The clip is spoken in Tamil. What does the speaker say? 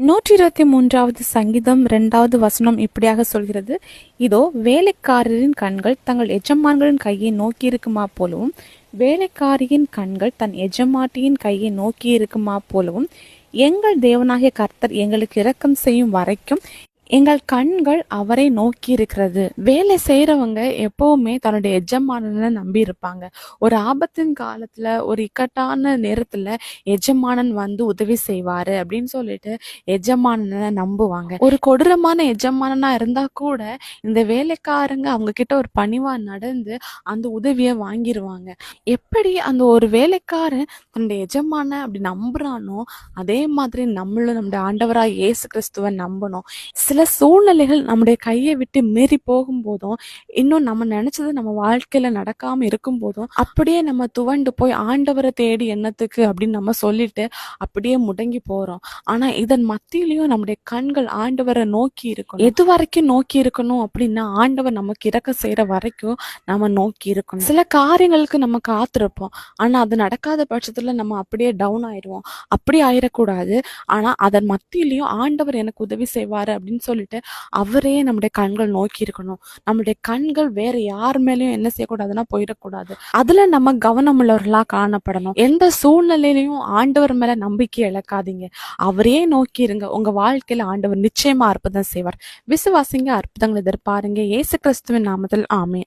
நூற்றி இருபத்தி மூன்றாவது சங்கீதம் இரண்டாவது வசனம் இப்படியாக சொல்கிறது. இதோ வேலைக்காரரின் கண்கள் தங்கள் எஜமான்களின் கையை நோக்கி இருக்குமா போலவும் வேலைக்காரியின் கண்கள் தன் எஜமாட்டியின் கையை நோக்கி இருக்குமா போலவும் எங்கள் தேவனாகிய கர்த்தர் எங்களுக்கு இரக்கம் செய்யும் வரைக்கும் எங்கள் கண்கள் அவரை நோக்கி இருக்கிறது. வேலை செய்யறவங்க எப்பவுமே தன்னுடைய எஜமானனை நம்பி இருப்பாங்க. ஒரு ஆபத்தின் காலத்துல ஒரு இக்கட்டான நேரத்துல எஜமானன் வந்து உதவி செய்வாரு அப்படின்னு சொல்லிட்டு எஜமானனை நம்புவாங்க. ஒரு கொடூரமான எஜமானனா இருந்தா கூட இந்த வேலைக்காரங்க அவங்க கிட்ட ஒரு பணிவா நடந்து அந்த உதவியை வாங்கிருவாங்க. எப்படி அந்த ஒரு வேலைக்காரன் தன்னுடைய எஜமான அப்படி நம்புறானோ அதே மாதிரி நம்மளும் நம்முடைய ஆண்டவராக இயேசு கிறிஸ்துவ நம்பணும். சில சில சூழ்நிலைகள் நம்முடைய கையை விட்டு மீறி போகும்போதும் இன்னும் நம்ம நினைச்சது நம்ம வாழ்க்கையில நடக்காம இருக்கும் போதும் அப்படியே நம்ம துவண்டு போய் ஆண்டவரை தேடி என்னத்துக்கு அப்படின்னு நம்ம சொல்லிட்டு அப்படியே முடங்கி போறோம். ஆனா இதன் மத்தியிலையும் நம்முடைய கண்கள் ஆண்டவரை நோக்கி இருக்கணும். எது வரைக்கும் நோக்கி இருக்கணும் அப்படின்னா ஆண்டவர் நமக்கு இறக்க செய்யற வரைக்கும் நம்ம நோக்கி இருக்கணும். சில காரியங்களுக்கு நம்ம காத்திருப்போம். ஆனா அது நடக்காத பட்சத்துல நம்ம அப்படியே டவுன் ஆயிடுவோம். அப்படி ஆயிடக்கூடாது ஆனா அதன் மத்தியிலையும் ஆண்டவர் எனக்கு உதவி செய்வாரு அப்படின்னு சொல்லிட்டு அவரே நம்முடைய கண்கள் நோக்கி இருக்கணும். நம்முடைய கண்கள் வேற யார் மேலயும் என்ன செய்யக்கூடாதுன்னா போயிடக்கூடாது. அதுல நம்ம கவனம் உள்ளவர்களா காணப்படணும். எந்த சூழ்நிலையிலையும் ஆண்டவர் மேல நம்பிக்கை இழக்காதீங்க. அவரே நோக்கி இருங்க. உங்க வாழ்க்கையில ஆண்டவர் நிச்சயமா அற்புதம் செய்வார். விசுவாசிங்க அற்புதங்களை எதிர்பாருங்க. இயேசு கிறிஸ்துவின் நாமத்தில். ஆமே